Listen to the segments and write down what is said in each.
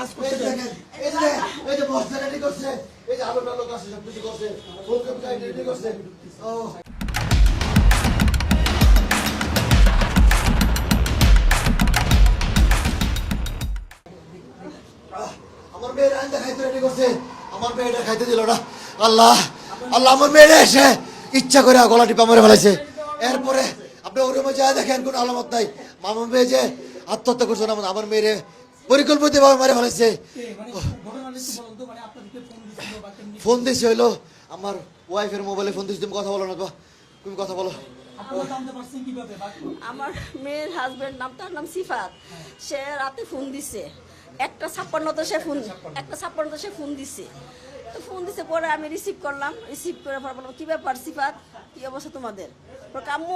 কাজ দেখেন, এই যে এই যে করছে, এই যে আলু টালু করছে, করছে। ও, আমার মেয়ের করছে। আমার মেয়েটা খাইতে দিল না। আল্লাহ আল্লাহ আমার মেয়েটা এসে ইচ্ছা করে গলা টিপা মেরে এরপরে আপনি দেখেন কোনো আলামত নাই। আমার মেয়ে যে আত্মহত্যা করছে না আমার মেয়েরে পরিকল্পিত ভাবে মেরে ফেলাইছে কে, মানে মানে আপনাদেরকে ফোন দিছিল বা কেমনি? ফোন দিছে হইল। আমার ওয়াইফের মোবাইলে ফোন দিছে তুমি কথা বলো না তুমি। কথা বলো। আমার মেয়ের হাজবেন্ড নাম তার নাম সিফাত। সে রাতে ফোন দিছে। একটা ছাপ্পান্নতে সে ফোন একটা ছাপ্পান্নতে সে ফোন দিছে। তো ফোন দিছে পরে আমি রিসিভ করলাম। রিসিভ করে পরে বললাম কী ব্যাপার সিফাত? কী অবস্থা তোমাদের?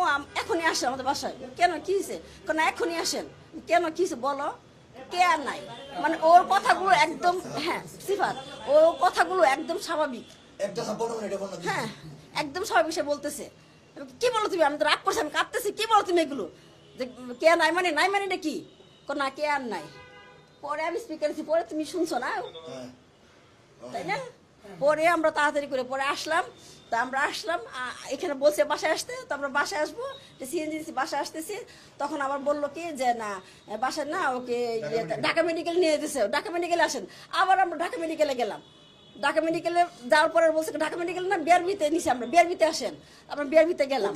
আম- এখনই আসেন আমাদের বাসায়। কেন? কী হয়েছে কেন এখনই আসেন। কেন? কী হয়েছে বলো। কে আর নাই। মানে ওর কথাগুলো একদম হ্যাঁ সিফাত। ওর কথাগুলো একদম স্বাভাবিক। হ্যাঁ একদম স্বাভাবিক সে বলতেছে। কি বলো তুমি? আমি তো রাগ করছি আমি কাঁদতেছি। কি বলো তুমি এগুলো? যে কে নাই মানে নাই মানে এটা কি না কে আর নাই। পরে আমি স্পিকার দিচ্ছি পরে তুমি শুনছো না? হ্যাঁ। তাই না? পরে আমরা তাড়াতাড়ি করে পরে আসলাম। তা আমরা আসলাম এখানে বলছে বাসায় আসতে তো আমরা বাসায় আসব সিএনজি বাসায় আসতেছি। তখন আবার বলল কি যে না বাসায় না ওকে ইয়ে, ঢাকা মেডিকেল নিয়ে যেতেছে। ঢাকা মেডিকেলে আসেন। আবার আমরা ঢাকা মেডিকেলে গেলাম। ঢাকা মেডিকেলে যাওয়ার পরে বলছে ঢাকা মেডিকেল না বিআরবিতে নিছি আমরা বিআরবিতে আসেন। আমরা বিআরবিতে গেলাম।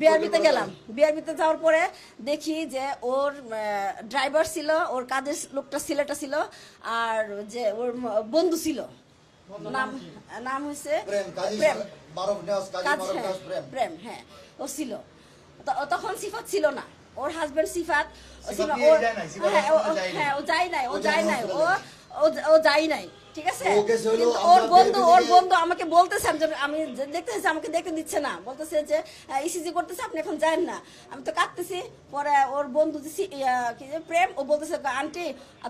বিআরবিতে গেলাম। বিআরবিতে যাওয়ার পরে দেখি যে ওর ড্রাইভার ছিল ওর কাজের লোকটা ছেলেটা ছিল আর যে ওর বন্ধু ছিল। নাম নাম হয়েছে প্রেম প্রেম। হ্যাঁ প্রেম। প্রেম হ্যাঁ ও ছিল। তখন সিফাত ছিল না। ওর হাজবেন্ড সিফাত নাই, হ্যাঁ, ও- যায় নাই। হ্যাঁ ও যায় নাই। ও ও যায় নাই ঠিক আছে? কিন্তু ওর বন্ধু ওর বন্ধু আমাকে বলতেছে আমি আমি দেখতেছি আমাকে দেখতে দিচ্ছে না। বলতেছে যে ইসিজি করতেছে আপনি এখন যান না। আমি তো কাঁদতেছি। পরে ওর বন্ধু কি যে প্রেম ও বলতেছে আন্টি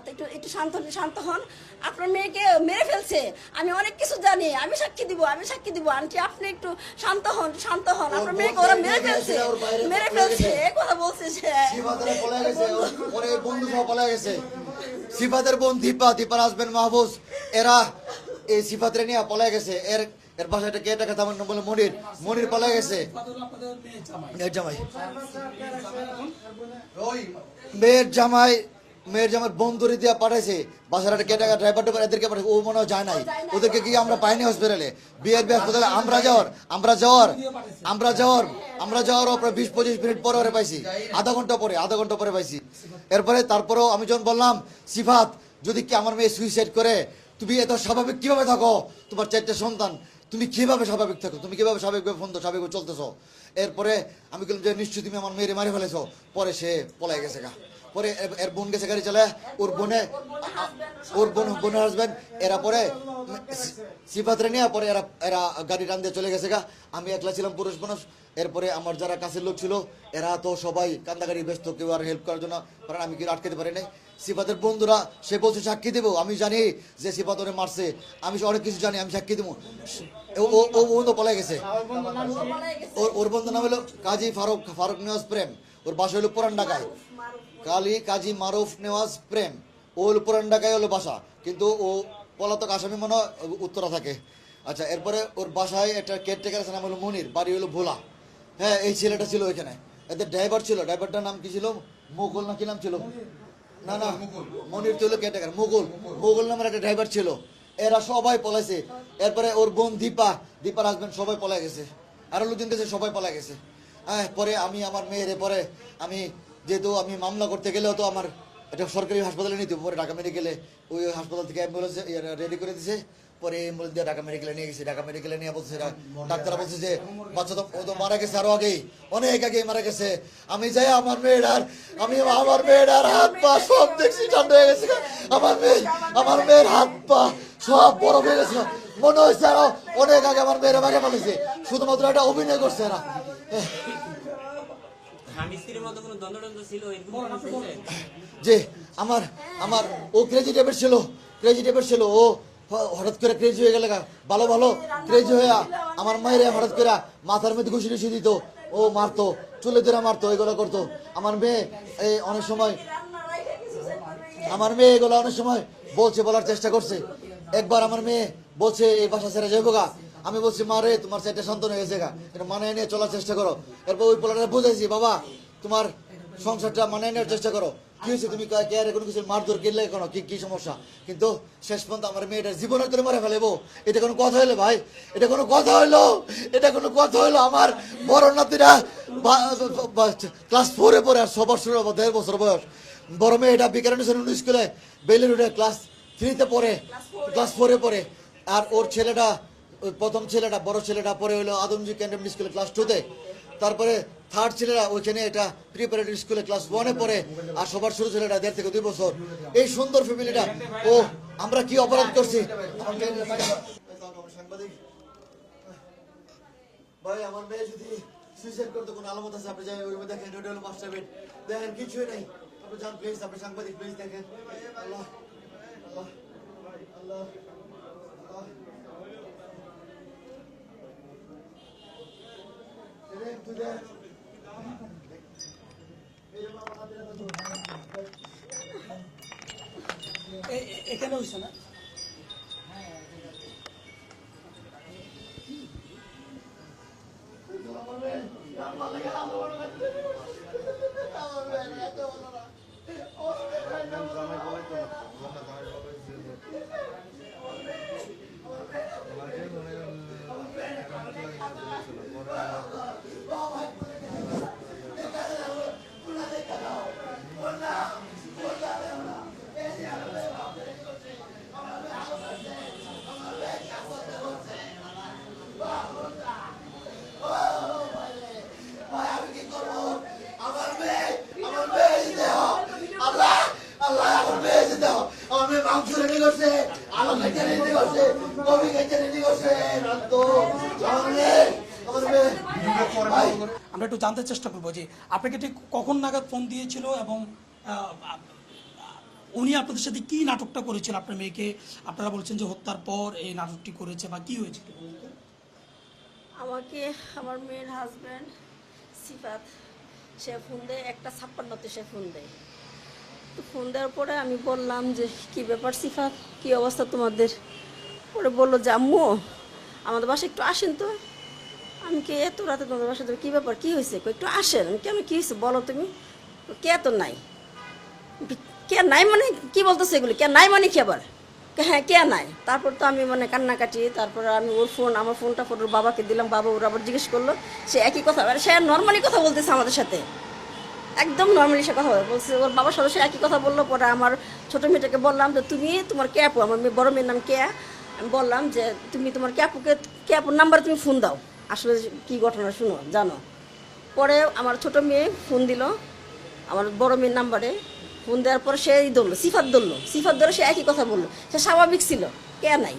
একটু একটু শান্ত শান্ত হন। আপনার মেয়েকে মেরে ফেলছে। আমি অনেক কিছু জানি। আমি সাক্ষী দিব আমি সাক্ষী দিব। আন্টি আপনি একটু শান্ত হন শান্ত হন। আপনার মেয়েকে ওরা মেরে ফেলছে। মেরে ফেলছে। কথা বলছে সে। বন্ধু। সহ পলাই গেছে। সিফাতের বোন দীপা, দীপার হাজবেন্ড মাহবুজ এরা এই সিফাতরে নিয়ে পলাই গেছে। এর এর বাসায় একটা কে টাকা নাম বলে মনির। মনির পলাই গেছে। মেয়ের জামাই। মেয়ের জামাই মেয়ের জামাই বন্ধুরি দিয়া পাঠাইছে। বাসার কে টাকা ড্রাইভার টাইভার এদেরকে পাঠাইছে। ও মনে যায় নাই। ওদেরকে কি আমরা পাইনি হসপিটালে বিয়ের বিয়ে হাসপাতালে আমরা যাওয়ার আমরা যাওয়ার আমরা যাওয়ার আমরা যাওয়ার বিশ পঁচিশ মিনিট পরে পাইছি। আধা ঘণ্টা পরে, আধা ঘণ্টা পরে পাইছি। এরপরে তারপরেও আমি যখন বললাম, সিফাত, যদি কি আমার মেয়ে সুইসাইড করে, তুমি এত স্বাভাবিক কীভাবে থাকো? তোমার চারটে সন্তান, তুমি কীভাবে স্বাভাবিক থাকো? তুমি কীভাবে স্বাভাবিকভাবে ফোন স্বাভাবিকভাবে চলতেছো? এরপরে আমি বললাম যে, নিশ্চয়ই তুমি আমার মেয়েরে মারি ফেলেছো। পরে সে পলাই গেছে গা। পরে এর- বোন গেছে গাড়ি চালায়, ওর বোনে, ওর বোন, বোনের হাজবেন্ড এরা পরে সিফাতরে নিয়ে পরে এরা এরা গাড়ি টান দিয়ে চলে গেছে গা। আমি একলা ছিলাম পুরুষ মানুষ এরপরে আমার যারা কাছের লোক ছিল, এরা তো সবাই কান্দাকারি ব্যস্ত, কেউ আর হেল্প করার জন্য কারণ আমি কি আটকাতে পারি নাই। সিফাতের বন্ধুরা, সে বলছে, সাক্ষী দেবো, আমি জানি যে সিফাত ওরে মারছে, আমি অনেক কিছু জানি, আমি সাক্ষী দেবো। ও- তো পলাই গেছে। ওর ওর বন্ধু নাম হলো কাজী ফারুক ফারুক নেওয়াজ প্রেম। ওর বাসা হলো পুরান ঢাকায়। কালী কাজী মারুফ নেওয়াজ প্রেম। ও হলো পুরান ঢাকায় হলো বাসা। কিন্তু ও পলাতক আসামি মনে হয়, উত্তরা থাকে। আচ্ছা এরপরে ওর বাসায় একটা কেয়ারটেকার আছে, নাম হলো মনির, বাড়ি হলো ভোলা। হ্যাঁ এই ছেলেটা ছিল এখানে এদের ড্রাইভার ছিল। ড্রাইভারটার নাম কি ছিল? মুঘল না কি নাম ছিল? না না, মনির ছিল কেয়ারটেকার মুঘল মুঘল নামের একটা ড্রাইভার ছিল। এরা সবাই পলাইছে। এরপরে ওর বোন দীপা, দীপার হাজবেন্ড সবাই পলাই গেছে। আরও লোকজন গেছে, সবাই পলাই গেছে। হ্যাঁ পরে আমি আমার মেয়েরে, পরে আমি যেহেতু আমি মামলা করতে গেলেও তো আমার এটা সরকারি হাসপাতালে নিতে। পরে ঢাকা মেডিকেলে ওই হাসপাতাল থেকে অ্যাম্বুলেন্স রেডি করে দিছে। পরে অ্যাম্বুলেন্স দিয়ে ঢাকা মেডিকেলে নিয়ে গেছি ঢাকা মেডিকেলে নিয়ে বলছে ডাক্তাররা বলছে যে বাচ্চা তো ও তো মারা গেছে আরও আগেই অনেক আগেই মারা গেছে। আমি যাই আমার মেয়েটার আমি আমার মেয়েটার হাত পা সব দেখছি ঠান্ডা হয়ে গেছে। আমার মেয়ে আমার মেয়ের হাত পা সব বরফ হয়ে গেছে। মনে হয়েছে আরও অনেক আগে আমার মেয়েরা মারা ফেলেছে। শুধুমাত্র একটা অভিনয় করছে এরা। হয়েছে? যে আমার আমার ও ক্রেজি টাইপের ছিল। ক্রেজি টাইপের ছিল। ও হঠাৎ করে ক্রেজি হয়ে গেলে ভালো ভালো ক্রেজি হয়ে আমার মায়ের হঠাৎ করে মাথার মধ্যে ঘুষি টুসি দিত। ও মারতো, চুলে ধরে মারতো, এগুলো করতো। আমার মেয়ে, এই অনেক সময়, আমার মেয়ে এগুলো অনেক সময় বলছে, বলার চেষ্টা করছে। একবার আমার মেয়ে বলছে, এই বাসা ছেড়ে যাব গা। আমি বলছি, মা রে, তোমার চারটে সন্তান হয়েছে গা। এটা মানায় নিয়ে চলার চেষ্টা করো। এরপর ওই পোলাটা বুঝাইছি, বাবা, তোমার সংসারটা মানায় নেওয়ার চেষ্টা করো। কি হয়েছে? তুমি কোনো কিছু মারধর কিনলে কেন? কি কি সমস্যা? কিন্তু শেষ পর্যন্ত আমার মেয়েটার জীবনের তোরে মারে ফেলেবো। এটা কোনো কথা হইল ভাই? এটা কোনো কথা হইল? এটা কোনো কথা হইল? আমার বড় নাতিরা ক্লাস ফোরে পড়ে আর ছ বছর দেড় বছর বয়স। বড় মেয়েটা বিকারণ স্কুলে বেলের উঠে ক্লাস থ্রিতে পড়ে। ক্লাস ফোরে পড়ে। আর ওর ছেলেটা প্রথম ছেলেটা, বড় ছেলেটা পরে হলো আদমজি ক্যান্টনমেন্ট স্কুলে ক্লাস টুতে তারপরে থার্ড ছেলেরা ওইখানে এটা প্রিপারেটরি স্কুলে ক্লাস ওয়ানে পড়ে, আর সবার ছোট ছেলেরা দেড় থেকে দুই বছর। এই সুন্দর ফ্যামিলিটা, ও, আমরা কি অপরাধ করছি? ভাই, আমার মেয়ে যদি সুইসাইড করতে কোনো আলামত আছে, আপনি যাই ওই দেখেন ওটা হলো মাস্টার বেড দেখেন, কিছুই নেই। আপনি যান প্লিজ আপনি সাংবাদিক প্লিজ দেখেন। আল্লাহ আল্লাহ আল্লাহ। এখানে হয়েছে না? জানতে চেষ্টা করব যে আপনাকে ঠিক কখন নাগাদ ফোন দিয়েছিল এবং উনি আপনাদের সাথে কি নাটকটা করেছিল? আপনার মেয়েকে আপনারা বলছেন যে হত্যার পর এই নাটকটি করেছে বা কি হয়েছিল? আমাকে, আমার মেয়ের হাজব্যান্ড সিফাত, সে ফোন দেয়, একটা ছাপ্পান্নতে সে ফোন দেয়। তো ফোন দেওয়ার পরে আমি বললাম যে, কি ব্যাপার সিফাত? কি অবস্থা তোমাদের? পরে বলল যে আম্মু আমাদের বাসায় একটু আসেন তো। আমি কে এত রাতে তোমাদের বাসায় তো কী ব্যাপার? কী হয়েছে? একটু আসেন। আমি কেন কী হয়েছে বলো তুমি? কে তো নাই? কে নাই মানে কি বলতেছে এগুলো? কে নাই মানে কি আবার? হ্যাঁ কে নাই? তারপর তো আমি মানে কান্নাকাটি, তারপর আমি ওর ফোন, আমার ফোনটা ফোন ওর বাবাকে দিলাম, বাবা ওর আবার জিজ্ঞেস করল, সে একই কথা আর সে নর্মালি কথা বলতেছে আমাদের সাথে। একদম নর্মালি সে কথা বলে বলছে, ওর বাবার সাথে সে একই কথা বলল, পরে আমার ছোটো মেয়েটাকে বললাম যে, তুমি তোমার ক্যাপু আমার বড় মেয়ের নাম কেয়া আমি বললাম যে, তুমি তোমার ক্যাপুকে ক্যাপুর নাম্বারে তুমি ফোন দাও। আসলে কি ঘটনা শুনো, জানো? পরে আমার ছোট মেয়ে ফোন দিল, আমার বড় মেয়ের নাম্বারে ফোন দেওয়ার পরে সেই ধরলো, সিফাত ধরলো। সিফাত ধরে সে একই কথা বলল। সে স্বাভাবিক ছিল, কে নাই?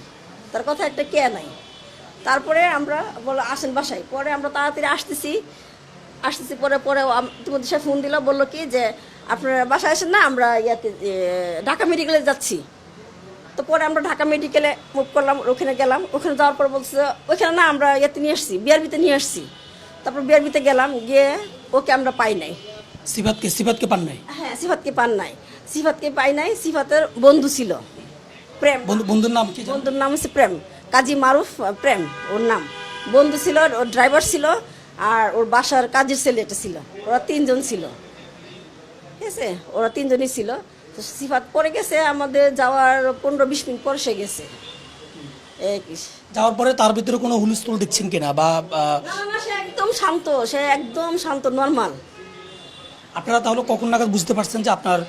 তার কথা একটা কে নাই? তারপরে আমরা বলো আসেন বাসায়। পরে আমরা তাড়াতাড়ি আসতেছি। আসতেছি পরে পরে তোমাদের সে ফোন দিল, বলল কি যে, আপনারা বাসায় আসেন না, আমরা ইয়াতে ঢাকা মেডিকেলে যাচ্ছি। তো পরে আমরা ঢাকা মেডিকেলে মুভ করলাম ওখানে গেলাম। ওখানে যাওয়ার পর বলছে ওখানে না আমরা ইয়েতে নিয়ে আসছি বিআরবিতে নিয়ে আসছি। তারপর বিআরবিতে গেলাম গিয়ে ওকে আমরা পাই নাই। সিফাতকে সিফাতকে পান নাই? হ্যাঁ সিফাতকে পান নাই। সিফাতকে পাই নাই সিফাতের বন্ধু ছিল। প্রেম। বন্ধু বন্ধুর নাম কি বন্ধুর নাম হচ্ছে প্রেম। কাজী মারুফ প্রেম ওর নাম। বন্ধু ছিল ওর ড্রাইভার ছিল আর ওর বাসার কাজের ছেলেটা ছিল। ওরা তিনজন ছিল। ঠিক আছে? ওরা তিনজনই ছিল। তো সিফাত পরে গেছে আমাদের যাওয়ার পনেরো বিশ মিনিট পরে সে গেছে। যাওয়ার পরে তার ভিতরে কোনো হুলস্থুল দেখছেন কিনা বা আহ, না না, না সে একদম শান্ত সে একদম শান্ত নর্মাল আপনারা তাহলে কখন নাগাদ বুঝতে পারছেন যে আপনার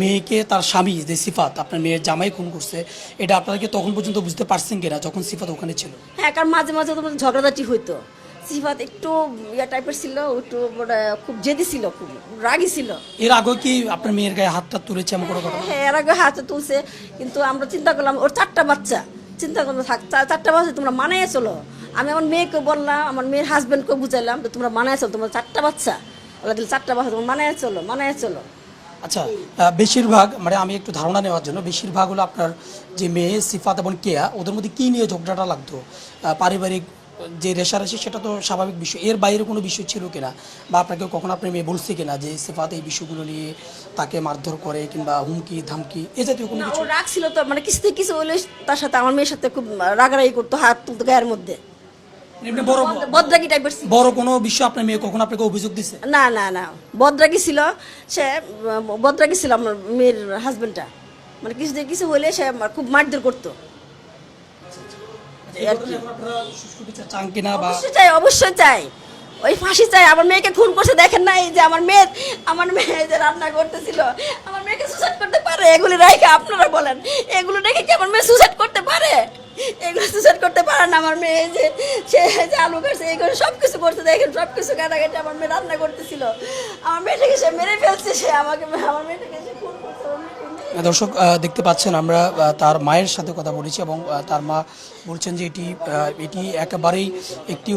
মেয়েকে তার স্বামী যে সিফাত আপনার মেয়ের জামাই খুন করছে এটা আপনারা কি তখন পর্যন্ত বুঝতে পারছেন কিনা যখন সিফাত ওখানে ছিল? হ্যাঁ কারণ মাঝে মাঝে তোমার ঝগড়াঝাটি হইতো। সিফাত একটু ইয়া টাইপের ছিল একটু মানে খুব জেদি ছিল খুব রাগি ছিল। এর আগে কি আপনার মেয়ের গায়ে হাতটা তুলেছে এমন কোনো হ্যাঁ এর আগে হাতে তুলছে কিন্তু আমরা চিন্তা করলাম ওর চারটা বাচ্চা। চিন্তা করলাম থাক চারটা বাচ্চা তোমরা মানায় চলো। আমি আমার মেয়েকে বললাম আমার মেয়ের হাজব্যান্ডকে বুঝাইলাম যে তোমরা মানায় চলো তোমার চারটা বাচ্চা। আল্লাহ দিল চারটা বাচ্চা তোমরা মানায় চলো মানায় চলো। আচ্ছা বেশিরভাগ মানে আমি একটু ধারণা নেওয়ার জন্য বেশিরভাগ হলো আপনার যে মেয়ে সিফাত এবং কেয়া ওদের মধ্যে কি নিয়ে ঝগড়াটা লাগতো? পারিবারিক যে রেশারেশি সেটা তো স্বাভাবিক বিষয়। এর বাইরে কোনো বিষয় ছিল কিনা? বা আপনাকে কখন আপনার মেয়ে বলছে কিনা যে সিফাত এই বিষয়গুলো নিয়ে তাকে মারধর করে কিংবা হুমকি ধামকি এ জাতীয় কোনো কিছু? রাগ ছিল তো মানে কিছু কিছু হইলে তার সাথে আমার মেয়ের সাথে খুব রাগারাগি করতো হাত তুলতো গায়ের মধ্যে। বড় বদরাগি টাইপের ছিল। বড় কোনো বিষয় আপনার মেয়ে কখন আপনাকে অভিযোগ দিছে? না না না। বদরাগি ছিল সে বদরাগি ছিল আমার মেয়ের হাজবেন্ডটা মানে কিছু কিছু হলে সে খুব মারধর করতো। চান কিনা বা অবশ্যই চাই অবশ্যই চাই। ওই ফাঁসি চাই। আমার মেয়েকে খুন করছে দেখেন না এই যে আমার মেয়ে আমার মেয়ে যে রান্না করতেছিল আমার মেয়েকে সুসাইড করতে পারে? এগুলি রাইখে আপনারা বলেন এগুলো রেখে কি আমার মেয়ে সুসাইড করতে পারে? এগুলো সুসাইড করতে পারে না আমার মেয়ে যে সে যে আলু কাটছে এগুলো সব কিছু করতে দেখেন সব কিছু কাটাকাটি আমার মেয়ে রান্না করতেছিল। আমার মেয়েটাকে সে মেরে ফেলছে সে আমাকে আমার মেয়েটাকে সে খুন করছে ওর মেয়ে খুন করছে। দর্শক দেখতে পাচ্ছেন আমরা তার মায়ের সাথে কথা বলেছি এবং তার মা বলছেন যে এটি এটি একেবারেই একটি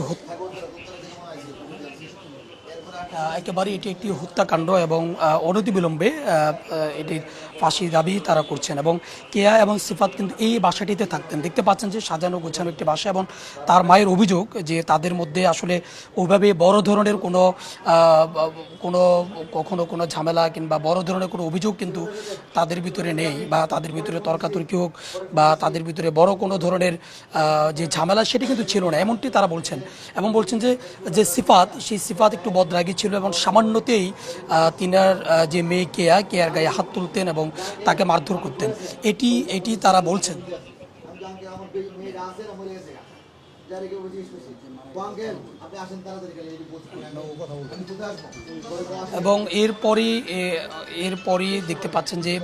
একেবারে এটি একটি হত্যাকাণ্ড এবং অনতিবিলম্বে এটির ফাঁসি দাবি তারা করছেন এবং কেয়া এবং সিফাত কিন্তু এই বাসাটিতে থাকতেন। দেখতে পাচ্ছেন যে সাজানো গোছানো একটি বাসা এবং তার মায়ের অভিযোগ যে তাদের মধ্যে আসলে ওইভাবে বড় ধরনের কোনো কোনো, কখনো কোনো ঝামেলা কিংবা বড় ধরনের কোনো অভিযোগ কিন্তু তাদের ভিতরে নেই বা তাদের ভিতরে তর্কাতর্কি হোক বা তাদের ভিতরে বড় কোনো ধরনের যে ঝামেলা সেটি কিন্তু ছিল না, এমনটি তারা বলছেন। এবং বলছেন যে যে সিফাত, সেই সিফাত একটু বদরাগী ছিল। এবং সামান্যতেই তিনার যে মেয়ে কেয়া, কেয়ার গায়ে হাত তুলতেন এবং তাকে মারধর করতেন এটি এটি তারা বলছেন? এবং এরপরই এরপরই দেখতে পাচ্ছেন যে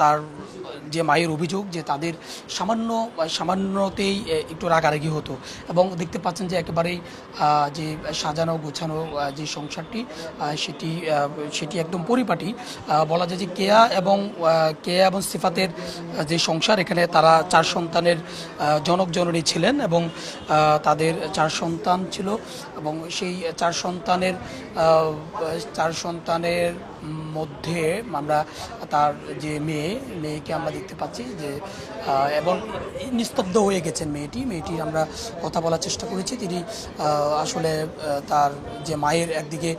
তার যে মায়ের অভিযোগ যে তাদের সামান্য, সামান্যতেই একটু রাগারাগি হতো। এবং দেখতে পাচ্ছেন যে একেবারেই যে সাজানো, গোছানো যে সংসারটি সেটি সেটি একদম পরিপাটি। বলা যায় যে কেয়া এবং কেয়া এবং সিফাতের যে সংসার, এখানে তারা চার সন্তানের জনক জননী ছিলেন এবং তাদের চার সন্তান ছিল এবং সেই চার সন্তানের চার সন্তানের মধ্যে আমরা তার যে মেয়ে মেয়েকে আমরা দেখতে পাচ্ছি যে এবং নিস্তব্ধ হয়ে গেছেন মেয়েটি। মেয়েটি আমরা কথা বলার চেষ্টা করেছি। তিনি আসলে তার যে মায়ের একদিকে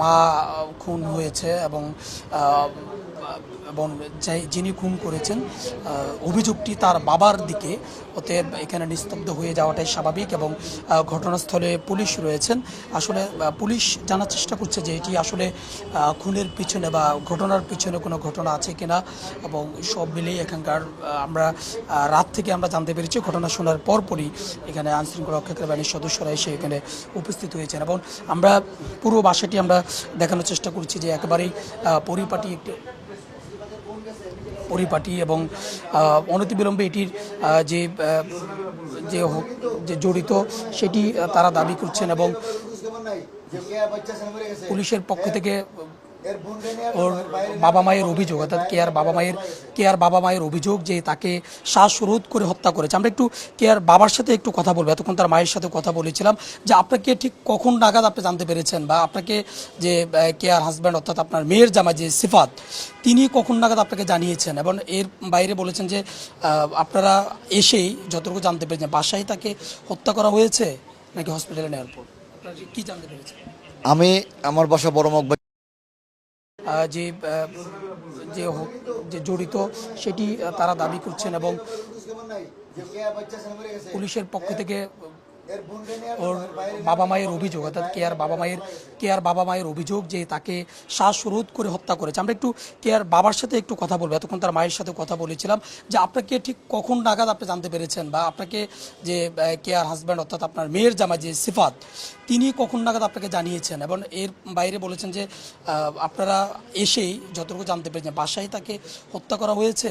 মা খুন হয়েছে এবং যিনি খুন করেছেন অভিযোগটি তার বাবার দিকে। অতএব এখানে নিস্তব্ধ হয়ে যাওয়াটাই স্বাভাবিক এবং ঘটনাস্থলে পুলিশ রয়েছেন। আসলে পুলিশ জানার চেষ্টা করছে যে এটি আসলে খুনের পিছনে বা ঘটনার পিছনে কোনো ঘটনা আছে কিনা এবং সব মিলিয়ে এখানকার আমরা রাত থেকে আমরা জানতে পেরেছি, ঘটনা শোনার পরপরই এখানে আইনশৃঙ্খলা রক্ষাকারী বাহিনীর সদস্যরা এসে এখানে উপস্থিত হয়েছেন এবং আমরা পুরো বাসাটি আমরা দেখানোর চেষ্টা করছি যে একেবারেই পরিপাটি একটি পরিপাটি এবং অনতিবিলম্বে এটির যে যে যে জড়িত সেটি তারা দাবি করছেন এবং পুলিশের পক্ষ থেকে ওর বাবা মায়ের অভিযোগ অর্থাৎ কেয়ার বাবা মায়ের কেয়ার বাবা মায়ের অভিযোগ যে তাকে শ্বাসরোধ করে হত্যা করেছে। আমরা একটু কেয়ার বাবার সাথে একটু কথা বলব এতক্ষণ তার মায়ের সাথে কথা বলেছিলাম। যে আপনাকে ঠিক কখন নাগাদ আপনি জানতে পেরেছেন বা আপনাকে যে কেয়ার হাজব্যান্ড অর্থাৎ আপনার মেয়ের জামা যে সিফাত তিনি কখন নাগাদ আপনাকে জানিয়েছেন? এবং এর বাইরে বলেছেন যে আহ, আপনারা এসেই যতটুকু জানতে পেরেছেন বাসায় তাকে হত্যা করা হয়েছে নাকি হসপিটালে নেওয়ার পর? আপনারা কি জানতে পেরেছেন? আমি আমার বাসা বড় যে যে যে জড়িত সেটি তারা দাবি করছেন এবং পুলিশের পক্ষ থেকে ওর বাবা মায়ের অভিযোগ অর্থাৎ কেয়ার বাবা মায়ের কেয়ার বাবা মায়ের অভিযোগ যে তাকে শ্বাসরোধ করে হত্যা করেছে। আমরা একটু কেয়ার বাবার সাথে একটু কথা বলব। এতক্ষণ তার মায়ের সাথে কথা বলেছিলাম যে আপনাকে ঠিক কখন নাগাদ আপনি জানতে পেরেছেন বা আপনাকে যে কেয়ার হাজব্যান্ড অর্থাৎ আপনার মেয়ের জামা যে সিফাত তিনি কখন নাগাদ আপনাকে জানিয়েছেন? এবং এর বাইরে বলেছেন যে আপনারা এসেই যতটুকু জানতে পেরেছেন বাসায় তাকে হত্যা করা হয়েছে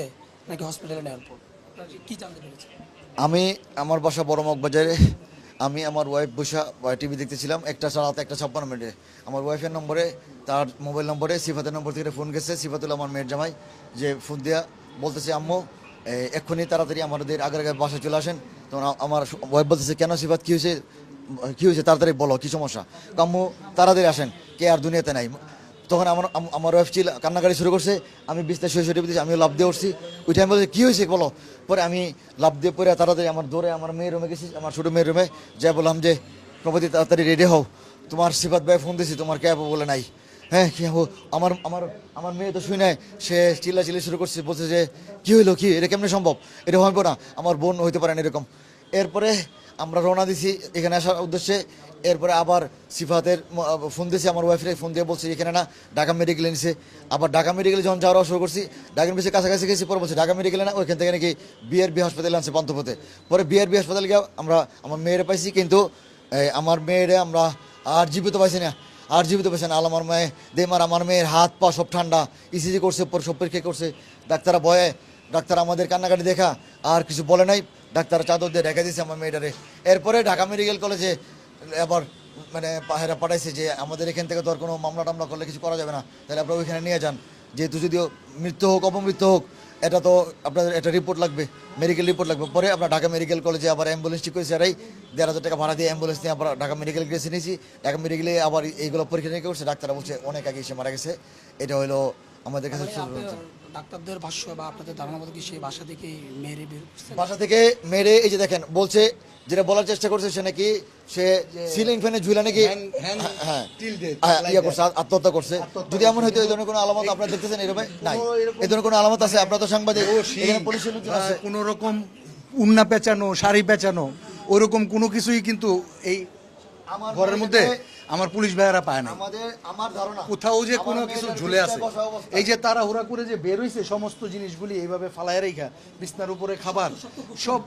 নাকি হসপিটালে নেওয়ার পর? কি জানতে পেরেছেন? আমি আমার বাসা বড় বাজারে আমি আমার ওয়াইফ বসা টিভি দেখতেছিলাম, একটা রাত একটা ছাপ্পান্ন মিনিটে। আমার ওয়াইফের নম্বরে, তার মোবাইল নম্বরে, সিফাতের নম্বর থেকে ফোন গেছে, সিফাতুল আমার মেয়ের জামাই, যে ফোন দিয়া বলতেছে, আম্মু এক্ষুনি তাড়াতাড়ি আমাদের আগের আগে বাসায় চলে আসেন। তখন আমার ওয়াইফ বলতেছে, কেন সিফাত, কী হয়েছে? কী হয়েছে? তাড়াতাড়ি বলো, কী সমস্যা? কাম্মু তাড়াতাড়ি আসেন, কে আর দুনিয়াতে নাই। তখন আমার আমার ওয়াইফ ছিল কান্নাকাটি শুরু করছে, আমি বিছনা শুয়ে শুয়ে দিয়েছি আমিও লাভ দিয়ে উঠছি। ওই টাইম বলছে, কী হয়েছে? বলো। পরে আমি লাভ দিয়ে পরে তাড়াতাড়ি আমার দৌড়ে আমার মেয়ের রুমে গেছি, আমার ছোটো মেয়ের রুমে যা বললাম যে প্রভৃতি তাড়াতাড়ি রেডি হও। তোমার সিফাত ভাই ফোন দিয়েছি তোমার ক্যাব বলে নাই? হ্যাঁ কি হব আমার আমার আমার মেয়ে তো শুই নাই। সে চিল্লা চিল্লি শুরু করছে, বলছে যে, কী হইল, কি? এটা কেমনে সম্ভব? এটা হবে না। আমার বোন হইতে পারে না এরকম। এরপরে আমরা রওনা দিছি এখানে আসার উদ্দেশ্যে। এরপরে আবার সিফাতের ফোন দিয়েছি, আমার ওয়াইফের ফোন দিয়ে বলছে, এখানে না, ঢাকা মেডিকেলে নিছে। আবার ঢাকা মেডিকেলে যখন যাওয়া শুরু করছি ঢাকা মেডিকেল কাছাকাছি গেছি, পরে বলছে, ঢাকা মেডিকেলে না, ওইখান থেকে নাকি বিআরবি হাসপাতালে আনছে পান্থপথে। পরে বিআরবি হাসপাতালে গিয়ে আমরা, আমার মেয়েরা পাইছি, কিন্তু আমার মেয়েরে আমরা আর জীবিত পাইছি না। আর জীবিত পাইছি না। আল আমার মেয়ে, দেমার আমার মেয়ের হাত, পা সব ঠান্ডা ইসিজি করছে, পর সব পরীক্ষা করছে। ডাক্তাররা ভয়ে, ডাক্তার আমাদের কান্নাকাটি দেখা, আর কিছু বলে নাই। ডাক্তার চাদর দিয়ে রেখে দিয়েছে আমার মেয়েটারে। এরপরে ঢাকা মেডিকেল কলেজে আবার মানে পাহেরা পাঠাইছে যে আমাদের এখান থেকে আর কোনো মামলা টামলা করলে কিছু করা যাবে না। তাহলে আপনারা ওইখানে নিয়ে যান। যেহেতু যদিও মৃত্যু হোক, অপমৃত্যু হোক, এটা তো আপনাদের একটা রিপোর্ট লাগবে মেডিকেল রিপোর্ট লাগবে। পরে আমরা ঢাকা মেডিকেল কলেজে আবার অ্যাম্বুলেন্স ঠিক করেছি আরাই দেড় হাজার টাকা ভাড়া দিয়ে অ্যাম্বুলেন্স নিয়ে আবার ঢাকা মেডিকেল গেছে নিয়েছি। ঢাকা মেডিকেলে আবার এইগুলো পরীক্ষা নিয়ে করছে, ডাক্তাররা বলছে অনেক আগে এসে মারা গেছে। এটা হলো আমাদের কাছে ডাক্তারদের ভাষ্য বা আপনাদের ধারণা মতো কি সেই বাসা থেকে মেরে বাসা থেকে মেরে এই যে দেখেন বলছে যেটা বলার চেষ্টা করছে সে নাকি সে সিলিং ফ্যানে ঝুলে নাকি হ্যাঁ হ্যাঁ, ইয়ে করছে আত্মহত্যা করছে। যদি এমন হয়তো এই ধরনের কোনো আলামত আপনারা দেখতেছেন এরকম? নাই। এই ধরনের কোনো আলামত আছে? আপনারা তো সাংবাদিক। এখানে পুলিশের লোকজন আছে। কোন রকম উন্না পেঁচানো শাড়ি পেঁচানো ওরকম কোনো কিছুই কিন্তু এই ঘরের মধ্যে আমার পুলিশ ভাইয়েরা পায় না আমার ধারণা কোথাও যে কোনো কিছু ঝুলে আছে। এই যে তারা হুড়া করে যে বের হইছে সমস্ত জিনিসগুলি এইভাবে ফালায় রেখা বিছনার উপরে খাবার সব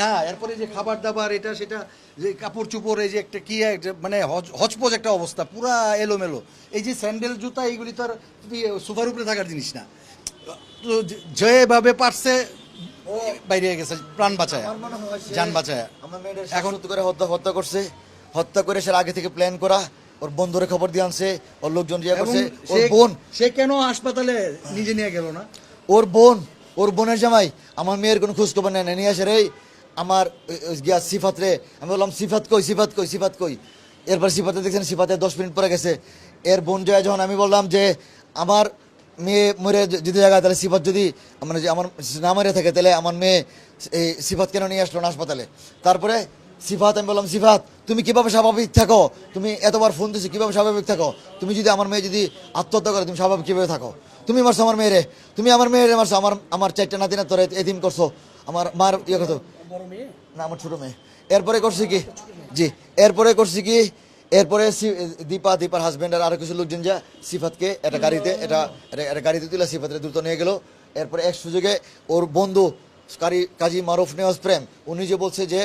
না এরপরে যে খাবার দাবার এটা সেটা যে কাপড় চোপড় এই যে একটা কি মানে হজ- হজপজ একটা অবস্থা পুরা এলোমেলো। এই যে স্যান্ডেল জুতা এইগুলি তো আর সোফার উপরে থাকার জিনিস না। তো যেভাবে পারছে বাইরে গেছে প্রাণ বাঁচায় যান বাঁচায়। এখন- এখন করে হত্যা হত্যা করছে। হত্যা করে সে আগে থেকে প্ল্যান করা ওর বন্ধুরে খবর দিয়ে আনছে ওর লোকজন দিয়ে করছে ওর বোন। সে কেন হাসপাতালে নিজে নিয়ে গেল না? ওর বোন ওর বোনের জামাই আমার মেয়ের কোনো খোঁজ খবর নেয় না নিয়ে আসে রে আমার গিয়া সিফাত রে। আমি বললাম সিফাত কই সিফাত কই সিফাত কই? এরপর সিফাতে দেখছেন সিফাতে দশ মিনিট পরে গেছে। এর বোন যায় যখন আমি বললাম যে আমার মেয়ে মরে যদি জায়গায় তাহলে সিফাত যদি মানে আমার না মরে থাকে তাহলে আমার মেয়ে এই সিফাত কেন নিয়ে আসলো না হাসপাতালে? তারপরে সিফাত আমি বললাম সিফাত তুমি কীভাবে স্বাভাবিক থাকো? তুমি এতবার ফোন দিছো কীভাবে স্বাভাবিক থাকো? তুমি যদি আমার মেয়ে যদি আত্মহত্যা করে তুমি স্বাভাবিক কীভাবে থাকো? তুমি মারছো আমার মেয়েরে তুমি আমার মেয়েরে মারছো আমার আমার চারটা নাতি না তোরা এদিন করছ আমার মার ইয়ে করতো না আমার ছোট মেয়ে। এরপরে করছি কি? জি এরপরে করছি কি? এরপরে দীপা দীপার হাজবেন্ড আর আরও কিছু লোকজন যা সিফাতকে একটা গাড়িতে এটা একটা গাড়িতে তুলে সিফাতের দ্রুত নিয়ে গেল। এরপরে এক সুযোগে ওর বন্ধু কারি কাজী মারুফ নেওয়াজ প্রেম উনি যে বলছে যে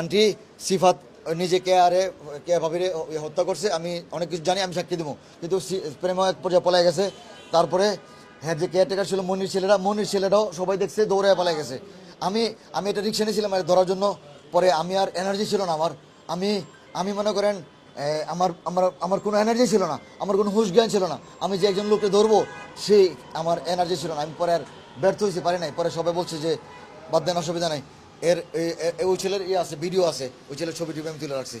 আন্টি সিফাত নিজেকে আরে কে ভাবিরে হত্যা করছে, আমি অনেক কিছু জানি, আমি সাক্ষী দেবো কিন্তু প্রেম এক পর্যায়ে পলাই গেছে। তারপরে হ্যাঁ যে কেয়ারটেকার ছিল মনির ছেলেরা, মনির ছেলেরাও সবাই দেখছে দৌড়ে পালাই গেছে। আমি আমি এটা রিক্সা নিয়েছিলাম আর ধরার জন্য। পরে আমি আর এনার্জি ছিল না আমার। আমি আমি মনে করেন আমার আমার আমার কোনো এনার্জি ছিল না। আমার কোনো হুশ জ্ঞান ছিল না। আমি যে একজন লোককে ধরবো, সেই আমার এনার্জি ছিল না। আমি পরে আর ব্যর্থ হয়েছি পারি নাই। পরে সবাই বলছে যে, বাদ দেন, অসুবিধা নাই। এর ওই ছেলের ইয়ে আছে ভিডিও আছে ওই ছেলের ছবি টিপে আমি তুলে রাখছি।